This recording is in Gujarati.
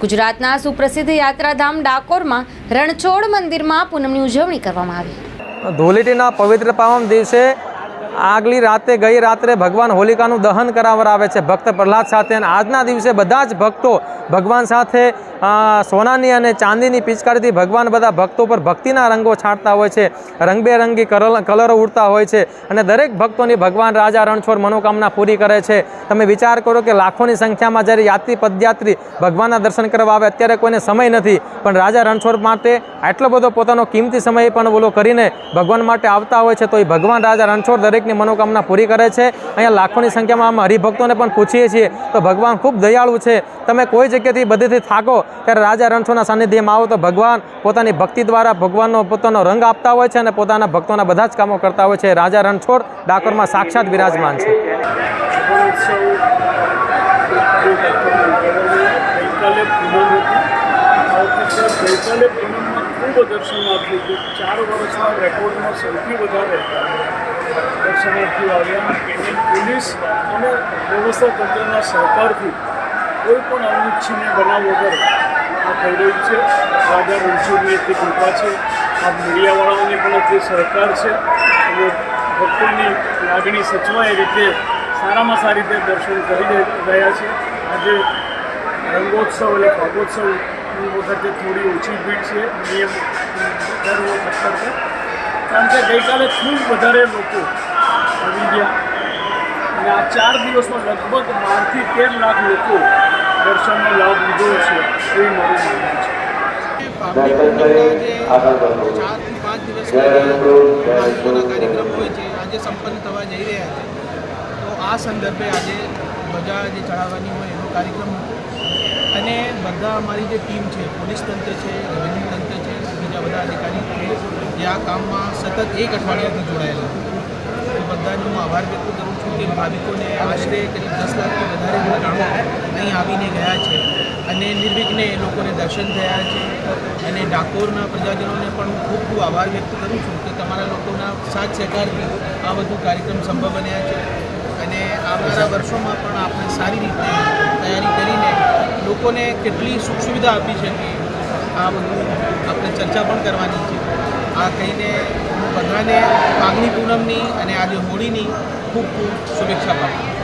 ગુજરાતના સુપ્રસિદ્ધ યાત્રાધામ ડાકોરમાં રણછોડ મંદિરમાં પૂનમની ઉજવણી કરવામાં આવી. ધૂળેટીના પવિત્ર પાવન દિવસે આગલી રાતે, ગઈ રાત્રે ભગવાન હોલિકાનું દહન કરાવવા આવે છે ભક્ત પ્રહલાદ સાથે અને આજના દિવસે બધા જ ભક્તો ભગવાન સાથે સોનાની અને ચાંદીની પિચકારીથી ભગવાન બધા ભક્તો પર ભક્તિના રંગો છાંટતા હોય છે, રંગબેરંગી કલર, કલરો ઉડતા હોય છે અને દરેક ભક્તોની ભગવાન રાજા રણછોડ મનોકામના પૂરી કરે છે. તમે વિચાર કરો કે લાખોની સંખ્યામાં જ્યારે યાત્રી, પદયાત્રી ભગવાનના દર્શન કરવા આવે અત્યારે કોઈને સમય નથી, પણ રાજા રણછોડ માટે આટલો બધો પોતાનો કિંમતી સમય પણ બોલો કરીને ભગવાન માટે આવતા હોય છે, તો એ ભગવાન રાજા રણછોડ દરેકની મનોકામના પૂરી કરે છે. અહીંયા લાખોની સંખ્યામાં આમ હરિભક્તોને પણ પૂછીએ છીએ. તો ભગવાન ખૂબ દયાળુ છે. તમે કોઈ જગ્યાથી બધેથી થાકો ત્યારે રાજા રણછોડના સાનિધ્યમાં આવો. તો ભગવાન પોતાની ભક્તિ દ્વારા ભગવાનનો પોતાનો રંગ આપતા હોય છે અને પોતાના ભક્તોના બધા જ કામો કરતા હોય છે. રાજા રણછોડ ડાકોરમાં સાક્ષાત વિરાજમાન છે. ખૂબ દર્શનાર્થી હતું ચાર વર્ષના રેકોર્ડમાં સૌથી વધારે. દર્શનાર્થીઓ આવ્યા કેન્દ્રીય પોલીસ અને વ્યવસ્થા તંત્રના સહકારથી કોઈ પણ અનિચ્છનીય બનાવ વગર આ થઈ રહ્યું છે રાજા રણછોડની એટલી કૃપા છે આ મીડિયાવાળાઓની પણ એટલી સહકાર છે અને ભક્તોની લાગણી સચવાય રીતે સારામાં સારી રીતે દર્શન કરી રહ્યા છે આજે રંગોત્સવ એટલે ભાગોત્સવની વખતે થોડી ઓછી ભીડ છે નિયમ દર વખત કરતાં કારણ કે ગઈકાલે ખૂબ વધારે લોકો આવી ગયા. અને આ ચાર દિવસમાં લગભગ બારથી તેર લાખ લોકો દર્શનનો લાભ લીધો છે એ મારું માનવું છે. ચારથી પાંચ મહત્વના કાર્યક્રમ હોય છે આજે સંપન્ન થવા જઈ રહ્યા છે તો આ સંદર્ભે આજે ધ્વજા જે ચડાવવાની હોય એનો કાર્યક્રમ હતો અને બધા અમારી જે ટીમ છે, પોલીસ તંત્ર છે, રેવન્યુ તંત્ર છે બીજા બધા અધિકારીઓ છે જે આ કામમાં સતત એક અઠવાડિયાથી જોડાયેલા તો બધાનો હું આભાર વ્યક્ત કરું છું કે ભાવિકોને આશરે કરીબ દસ લાખથી વધારે શ્રદ્ધાળુઓ અહીં આવીને ગયા છે અને નિર્વિઘ્ને એ લોકોને દર્શન થયા છે. અને ડાકોરના પ્રજાજનોને પણ ખૂબ ખૂબ આભાર વ્યક્ત કરું છું કે તમારા લોકોના સાથ સહકારથી આ બધું કાર્યક્રમ સંભવ બન્યા છે. અને આવનારા વર્ષોમાં પણ આપણે સારી રીતે તૈયારી કરીને લોકોને કેટલી સુખ સુવિધા આપી શકીએ આ બધું આપણે ચર્ચા પણ કરવાની છે. આ કહીને હું બધાને ફાગણી પૂનમની અને આજે હોળીની ખૂબ ખૂબ શુભેચ્છા પાઠવું.